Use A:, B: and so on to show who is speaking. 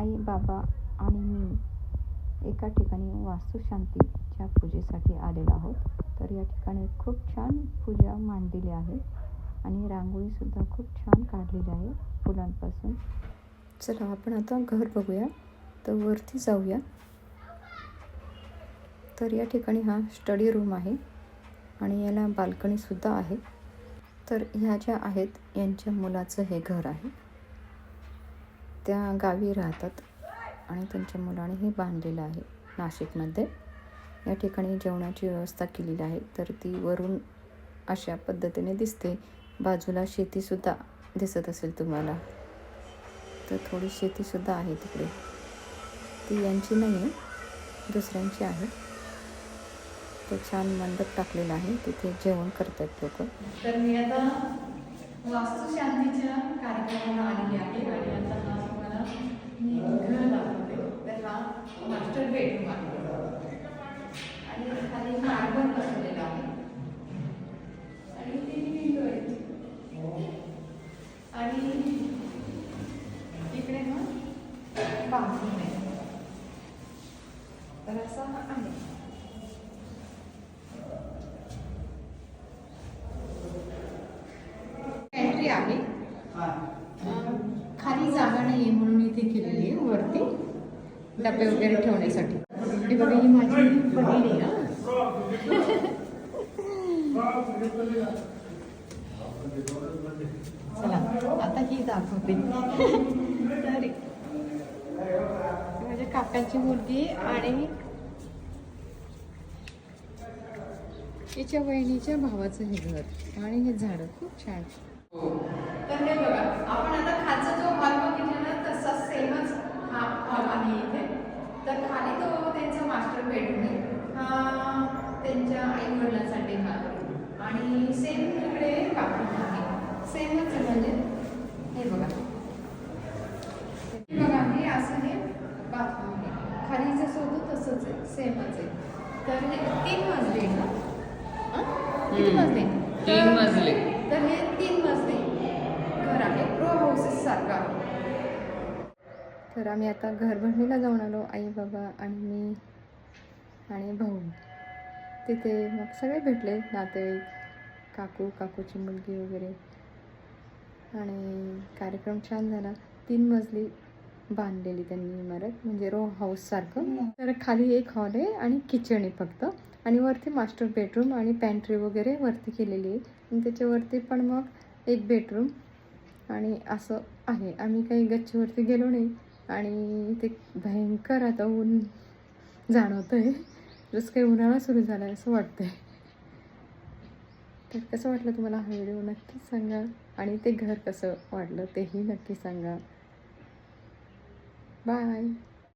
A: आई बाबा आणि मी एका ठिकाणी वास्तुशांतीच्या पूजेसाठी आलेलो आहोत. तर या ठिकाणी खूप छान पूजा मांडलेली आहे आणि रांगोळीसुद्धा खूप छान काढलेली आहे फुलांपासून. चला आपण आता घर बघूया. तर वरती जाऊया. तर या ठिकाणी हा स्टडी रूम आहे आणि याला बाल्कनीसुद्धा आहे. तर ह्या ज्या आहेत यांच्या मुलाचं हे घर आहे. त्या गावी राहतात आणि त्यांच्या मुलाने हे बांधलेलं आहे नाशिकमध्ये. या ठिकाणी जेवणाची व्यवस्था केलेली आहे. तर ती वरून अशा पद्धतीने दिसते. बाजूला शेतीसुद्धा दिसत असेल तुम्हाला. तर थोडी शेतीसुद्धा आहे तिकडे. ती यांची नाही आहे दुसऱ्यांची आहे. तर छान मंडप टाकलेला आहे. तिथे जेवण करतात लोक.
B: तर मी आता वास्तुशांतीच्या कार्यक्रमाला आलेली आहे. आणि आता हा मी घर दाखवते तर हा मास्टर बेडरूम आहे आणि खाली मार्बल बसलेला आहे. आणि तीन विंडो आहेत आणि इकडे ना बाथरूम आहे. तर असा आहे पॅन्ट्री आहे अं, खाली जागा नाही आहे म्हणून इथे केलेली आहे वरती डबे वगैरे ठेवण्यासाठी. हे बघा ही माझी बहीण आहे चला आता ही दाखवते. तर माझ्या काकांची मुलगी आणि तिच्या बहिणीच्या भावाचं हे घर. आणि हे झाड खूप छान तर हे बघा आपण आता खालचा जो हॉल बघितला ना तसा सेमच हा हॉल आहे इथे तर खाली तो बेडरूम आहे. हा त्यांच्या आई वडिलांसाठी हा. आणि सेम इकडे बाथरूम आहे. सेमच म्हणजे. हे बघा. हे बघा हे असं हे बाथरूम आहे. खाली जसं होतं तसंच आहे. सेमच आहे. तर हे तीन मजली ना? किती मजली?
C: तीन
B: तर-
C: मजली.
B: तर हे तीन मजली घर आहे. रो हाऊसेस सारखं आहे.
A: तर आम्ही आता घर भरणीला जाऊन आलो. आई बाबा आणि मी. आणि भाऊ. तिथे मग सगळे भेटले नातेवाईक काकू काकूची मुलगी वगैरे. आणि कार्यक्रम छान झाला. तीन मजली बांधलेली त्यांनी इमारत म्हणजे रो हाऊससारखं तर खाली एक हॉल आहे आणि किचन आहे फक्त. आणि वरती मास्टर बेडरूम आणि पॅन्ट्री वगैरे वरती केलेली आहे. आणि त्याच्यावरती पण मग एक बेडरूम आणि असं आहे. आम्ही काही गच्चीवरती गेलो नाही. आणि ते भयंकर आता ऊन जाणवतं आहे जसं काही उन्हाळा सुरू झाला आहे असं वाटतंय. तर कसं वाटलं तुम्हाला हा व्हिडिओ नक्कीच सांगा. आणि ते घर कसं वाटलं तेही नक्की सांगा. बाय